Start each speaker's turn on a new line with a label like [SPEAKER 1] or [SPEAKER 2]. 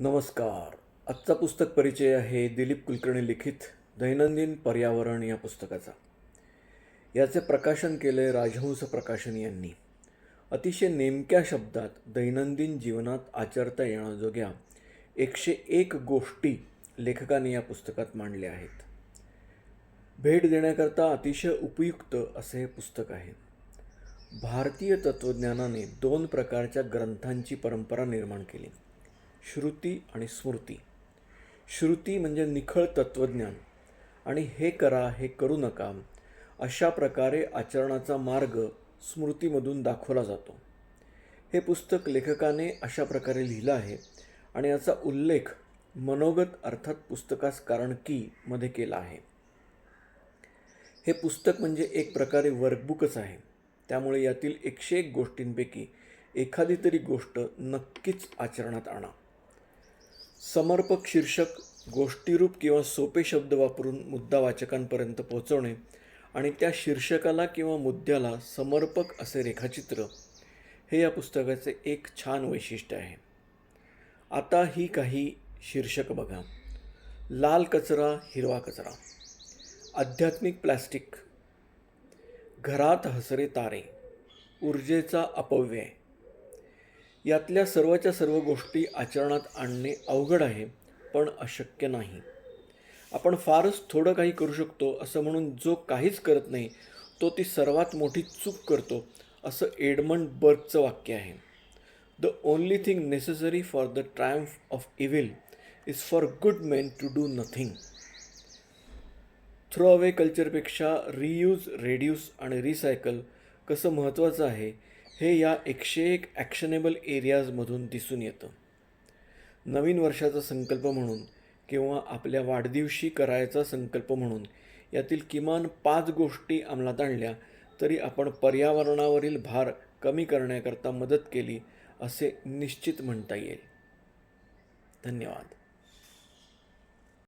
[SPEAKER 1] नमस्कार. आजचा पुस्तक परिचय आहे दिलीप कुलकर्णी लिखित दैनंदिन पर्यावरण या पुस्तकाचा. याचे प्रकाशन केले राजहंस प्रकाशन यांनी. अतिशय नेमक्या शब्दात दैनंदिन जीवनात आचरता येण्याजोग्या एकशे एक गोष्टी लेखकाने या पुस्तकात मांडल्या आहेत. भेट देण्याकरता अतिशय उपयुक्त असे हे पुस्तक आहे. भारतीय तत्त्वज्ञानाने दोन प्रकारच्या ग्रंथांची परंपरा निर्माण केली. श्रुती आणि स्मृती. श्रुती म्हणजे निखळ तत्त्वज्ञान. आणि हे करा हे करू नका अशा प्रकारे आचरणाचा मार्ग स्मृतीमधून दाखवला जातो. हे पुस्तक लेखकाने अशा प्रकारे लिहिलं आहे आणि याचा उल्लेख मनोगत अर्थात पुस्तकास कारण की मध्ये केला आहे. हे पुस्तक म्हणजे एक प्रकारे वर्कबुकच आहे. त्यामुळे यातील एकशे एक गोष्टींपैकी एखादी तरी गोष्ट नक्कीच आचरणात आणा. समर्पक शीर्षक गोष्टीरूप किंवा सोपे शब्द वापरून मुद्दा वाचकांपर्यंत पोहोचवणे आणि त्या शीर्षकाला किंवा मुद्द्याला समर्पक असे रेखाचित्र हे या पुस्तकाचे एक छान वैशिष्ट्य आहे. आता ही काही शीर्षक बघा. लाल कचरा हिरवा कचरा. आध्यात्मिक प्लॅस्टिक. घरात हसरे तारे. ऊर्जेचा अपव्यय. यातल्या सर्वच्या सर्व गोष्टी आचरणात आणणे अवघड आहे पण अशक्य नाही. आपण फारच थोडं काही करू शकतो असं म्हणून जो काहीच करत नाही तो ती सर्वात मोठी चूक करतो असं एडमंड बर्गचं वाक्य आहे. The only thing necessary for the triumph of evil is for good men to do nothing. Throw away कल्चरपेक्षा reuse reduce आणि रिसायकल कसं महत्त्वाचं आहे हे या एकशे एक ॲक्शनेबल एरियाजमधून दिसून येतं. नवीन वर्षाचा संकल्प म्हणून किंवा आपल्या वाढदिवशी करायचा संकल्प म्हणून यातील किमान पाच गोष्टी अंमलात आणल्या तरी आपण पर्यावरणावरील भार कमी करण्याकरता मदत केली असे निश्चित म्हणता येईल. धन्यवाद.